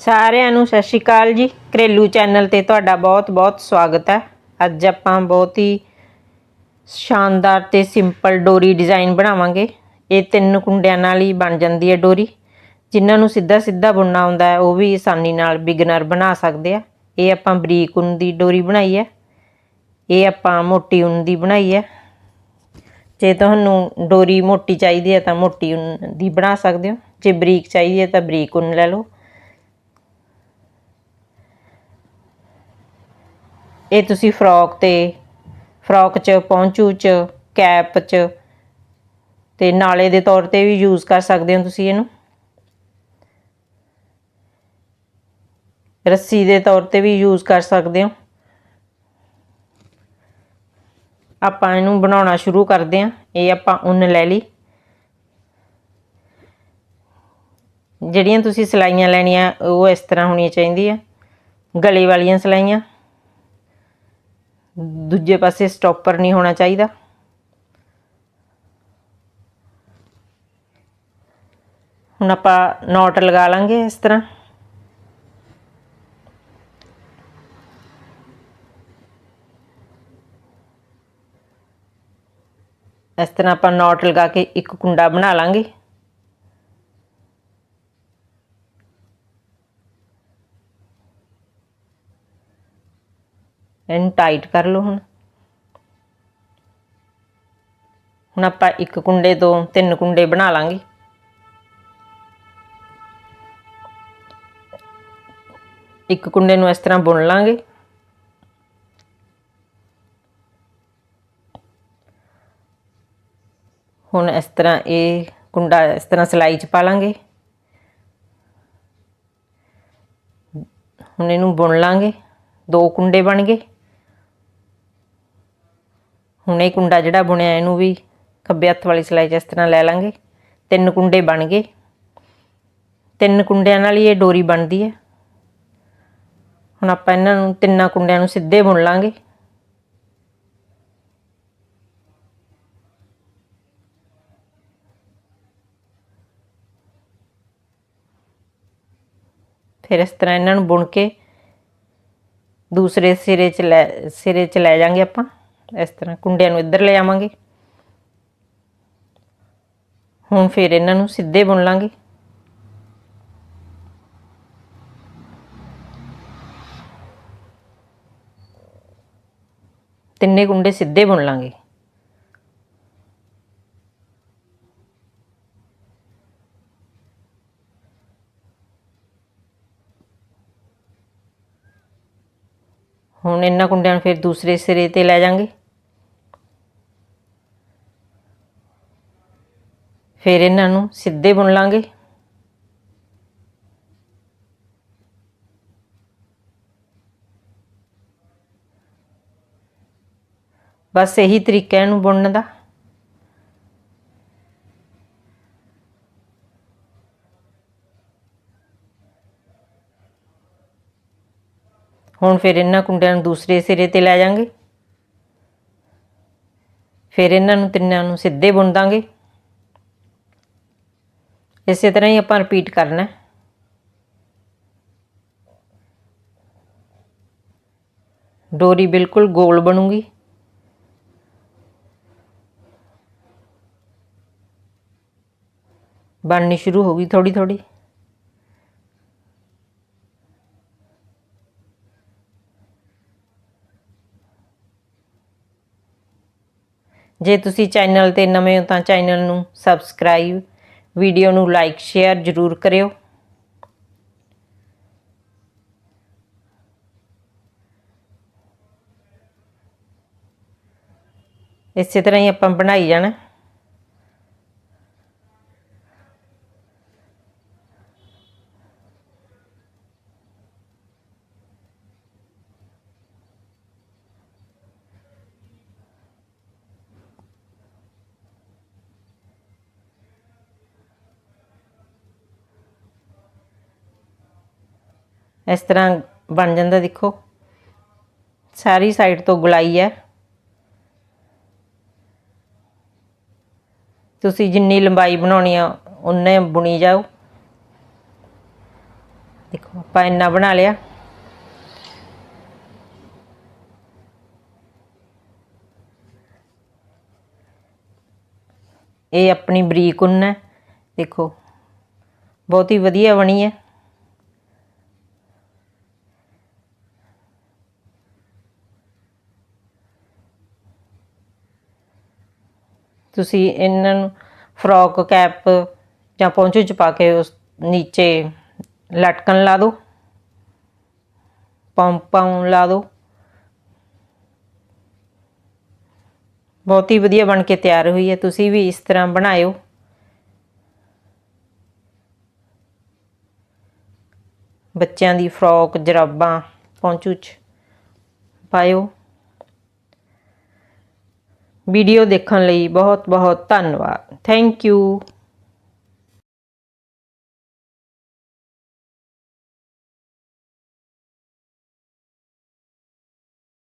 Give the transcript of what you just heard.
ਸਾਰਿਆਂ ਨੂੰ ਸਤਿ ਸ਼੍ਰੀ ਅਕਾਲ ਜੀ। ਘਰੇਲੂ ਚੈਨਲ ਤੇ ਤੁਹਾਡਾ ਬਹੁਤ-ਬਹੁਤ ਸਵਾਗਤ ਹੈ। ਅੱਜ ਆਪਾਂ ਬਹੁਤ ਹੀ ਸ਼ਾਨਦਾਰ ਤੇ ਸਿੰਪਲ ਡੋਰੀ ਡਿਜ਼ਾਈਨ ਬਣਾਵਾਂਗੇ। ਇਹ ਤਿੰਨ ਕੁੰਡਿਆਂ ਨਾਲ ਹੀ ਬਣ ਜਾਂਦੀ ਹੈ ਡੋਰੀ। ਜਿਨ੍ਹਾਂ ਨੂੰ ਸਿੱਧਾ ਸਿੱਧਾ ਬੁਣਨਾ ਆਉਂਦਾ ਹੈ, ਉਹ ਵੀ ਆਸਾਨੀ ਨਾਲ ਬਿਗਨਰ ਬਣਾ ਸਕਦੇ ਆ। ਇਹ ਆਪਾਂ ਬਰੀਕ ਉਨ ਦੀ ਡੋਰੀ ਬਣਾਈ ਹੈ। ਇਹ ਆਪਾਂ ਮੋਟੀ ਉਨ ਦੀ ਬਣਾਈ ਹੈ। ਜੇ ਤੁਹਾਨੂੰ ਡੋਰੀ ਮੋਟੀ ਚਾਹੀਦੀ ਹੈ ਤਾਂ ਮੋਟੀ ਉਨ ਦੀ ਬਣਾ ਸਕਦੇ ਹੋ। ਜੇ ਬਰੀਕ ਚਾਹੀਦੀ ਹੈ ਤਾਂ ਬਰੀਕ ਉਨ ਲੈ ਲਓ। ਇਹ ਤੁਸੀਂ ਫਰੋਕ ਤੇ, ਫਰੋਕ 'ਚ, ਪੌਂਚੂ 'ਚ, ਕੈਪ 'ਚ ਤੇ ਨਾਲੇ ਦੇ ਤੌਰ ਤੇ ਵੀ ਯੂਜ਼ ਕਰ ਸਕਦੇ ਹੋ ਤੁਸੀਂ ਇਹਨੂੰ। ਰੱਸੀ ਦੇ ਤੌਰ ਤੇ ਵੀ ਯੂਜ਼ ਕਰ ਸਕਦੇ ਹੋ। ਆਪਾਂ ਇਹਨੂੰ ਬਣਾਉਣਾ ਸ਼ੁਰੂ ਕਰਦੇ ਹਾਂ। ਇਹ ਆਪਾਂ ਉੱਨ ਲੈ ਲਈ। ਜਿਹੜੀਆਂ ਤੁਸੀਂ ਸਲਾਈਆਂ ਲੈਣੀਆਂ, ਉਹ ਇਸ ਤਰ੍ਹਾਂ ਹੋਣੀਆਂ ਚਾਹੀਦੀਆਂ। ਗਲੇ ਵਾਲੀਆਂ ਸਲਾਈਆਂ। ਦੂਜੇ ਪਾਸੇ ਸਟਾਪਰ ਨਹੀਂ ਹੋਣਾ ਚਾਹੀਦਾ ਹੁਣ ਆਪਾਂ ਨੋਟ ਲਗਾ ਲਾਂਗੇ ਇਸ ਤਰ੍ਹਾਂ ਇਸ ਤਰ੍ਹਾਂ ਆਪਾਂ ਨੋਟ ਲਗਾ ਕੇ ਇੱਕ ਕੁੰਡਾ ਬਣਾ ਲਾਂਗੇ ਇਹਨੂੰ ਟਾਈਟ ਕਰ ਲਓ ਹੁਣ। ਹੁਣ ਆਪਾਂ ਇੱਕ ਕੁੰਡੇ ਤੋਂ ਤਿੰਨ ਕੁੰਡੇ ਬਣਾ ਲਾਂਗੇ। ਇੱਕ ਕੁੰਡੇ ਨੂੰ ਇਸ ਤਰ੍ਹਾਂ ਬੁਣ ਲਾਂਗੇ। ਹੁਣ ਇਸ ਤਰ੍ਹਾਂ ਇਹ ਕੁੰਡਾ ਇਸ ਤਰ੍ਹਾਂ ਸਲਾਈ 'ਚ ਪਾ ਲਾਂਗੇ। ਹੁਣ ਇਹਨੂੰ ਬੁਣ ਲਾਂਗੇ। ਦੋ ਕੁੰਡੇ ਬਣ ਗਏ। ਹੁਣ ਇਹ ਕੁੰਡਾ ਜਿਹੜਾ ਬੁਣਿਆ, ਇਹਨੂੰ ਵੀ ਖੱਬੇ ਹੱਥ ਵਾਲੀ ਸਿਲਾਈ 'ਚ ਇਸ ਤਰ੍ਹਾਂ ਲੈ ਲਾਂਗੇ। ਤਿੰਨ ਕੁੰਡੇ ਬਣ ਗਏ। ਤਿੰਨ ਕੁੰਡਿਆਂ ਨਾਲ ਹੀ ਇਹ ਡੋਰੀ ਬਣਦੀ ਹੈ। ਹੁਣ ਆਪਾਂ ਇਹਨਾਂ ਨੂੰ ਤਿੰਨਾਂ ਕੁੰਡਿਆਂ ਨੂੰ ਸਿੱਧੇ ਬੁਣ ਲਾਂਗੇ। ਫਿਰ ਇਸ ਤਰ੍ਹਾਂ ਇਹਨਾਂ ਨੂੰ ਬੁਣ ਕੇ ਦੂਸਰੇ ਸਿਰੇ 'ਚ ਲੈ, ਸਿਰੇ 'ਚ ਲੈ ਜਾਾਂਗੇ ਆਪਾਂ। ਇਸ ਤਰ੍ਹਾਂ ਕੁੰਡਿਆਂ ਨੂੰ ਇੱਧਰ ਲੈ ਆਵਾਂਗੇ। ਹੁਣ ਫਿਰ ਇਹਨਾਂ ਨੂੰ ਸਿੱਧੇ ਬੁਣ ਲਾਂਗੇ। ਤਿੰਨੇ ਕੁੰਡੇ ਸਿੱਧੇ ਬੁਣ ਲਾਂਗੇ। ਹੁਣ ਇਹਨਾਂ ਕੁੰਡਿਆਂ ਨੂੰ ਫਿਰ ਦੂਸਰੇ ਸਿਰੇ ਤੇ ਲੈ ਜਾਾਂਗੇ। ਫਿਰ ਇਹਨਾਂ ਨੂੰ ਸਿੱਧੇ ਬੁਣ ਲਾਂਗੇ। ਬਸ ਇਹੀ ਤਰੀਕਾ ਇਹਨੂੰ ਬੁਣਨ ਦਾ। ਹੁਣ ਫਿਰ ਇਹਨਾਂ ਕੁੰਡਿਆਂ ਨੂੰ ਦੂਸਰੇ ਸਿਰੇ ਤੇ ਲੈ ਜਾਾਂਗੇ। ਫਿਰ ਇਹਨਾਂ ਨੂੰ ਤਿੰਨਾਂ ਨੂੰ ਸਿੱਧੇ ਬੁਣ ਦਾਂਗੇ। ਇਸੇ ਤਰ੍ਹਾਂ ਹੀ ਆਪਾਂ ਰਿਪੀਟ ਕਰਨਾ। ਡੋਰੀ ਬਿਲਕੁਲ ਗੋਲ ਬਣੂਗੀ। ਬਣਨੀ ਸ਼ੁਰੂ ਹੋ ਗਈ ਥੋੜੀ ਥੋੜੀ ਜੇ ਤੁਸੀਂ ਚੈਨਲ ਤੇ ਨਵੇਂ ਹੋ ਤਾਂ ਚੈਨਲ ਨੂੰ ਸਬਸਕ੍ਰਾਈਬ ਵੀਡੀਓ ਨੂੰ ਲਾਈਕ ਸ਼ੇਅਰ ਜ਼ਰੂਰ ਕਰਿਓ। ਇਸੇ ਤਰ੍ਹਾਂ ਹੀ ਆਪਾਂ ਬਣਾਈ ਜਾਣਾ। ਇਸ ਤਰ੍ਹਾਂ ਬਣ ਜਾਂਦਾ ਦੇਖੋ। ਸਾਰੀ ਸਾਈਡ ਤੋਂ ਗੁਲਾਈ ਹੈ। ਤੁਸੀਂ ਜਿੰਨੀ ਲੰਬਾਈ ਬਣਾਉਣੀ ਆ ਉਨੇ ਬੁਣੀ ਜਾਓ। ਦੇਖੋ, ਆਪਾਂ ਇੰਨਾ ਬਣਾ ਲਿਆ। ਇਹ ਆਪਣੀ ਬਰੀਕ ਉਨ ਹੈ। ਦੇਖੋ, ਬਹੁਤ ਹੀ ਵਧੀਆ ਬਣੀ ਹੈ। ਤੁਸੀਂ ਇਹਨਾਂ ਨੂੰ ਫਰੋਕ, ਕੈਪ ਜਾਂ ਪੌਂਚੇ ਚ ਪਾ ਕੇ ਉਸ ਨੀਚੇ ਲਟਕਣ ਲਾ ਦਿਓ ਪੰਪਾਂ ਲਾ ਦਿਓ ਬਹੁਤ ਹੀ ਵਧੀਆ ਬਣ ਕੇ ਤਿਆਰ ਹੋਈ ਹੈ। ਤੁਸੀਂ ਵੀ ਇਸ ਤਰ੍ਹਾਂ ਬਣਾਇਓ। ਬੱਚਿਆਂ ਦੀ ਫਰੋਕ, ਜਰਾਬਾਂ, ਪੌਂਚੂ ਚ ਪਾਇਓ। ਵੀਡੀਓ ਦੇਖਣ ਲਈ ਬਹੁਤ ਬਹੁਤ ਧੰਨਵਾਦ। Thank you.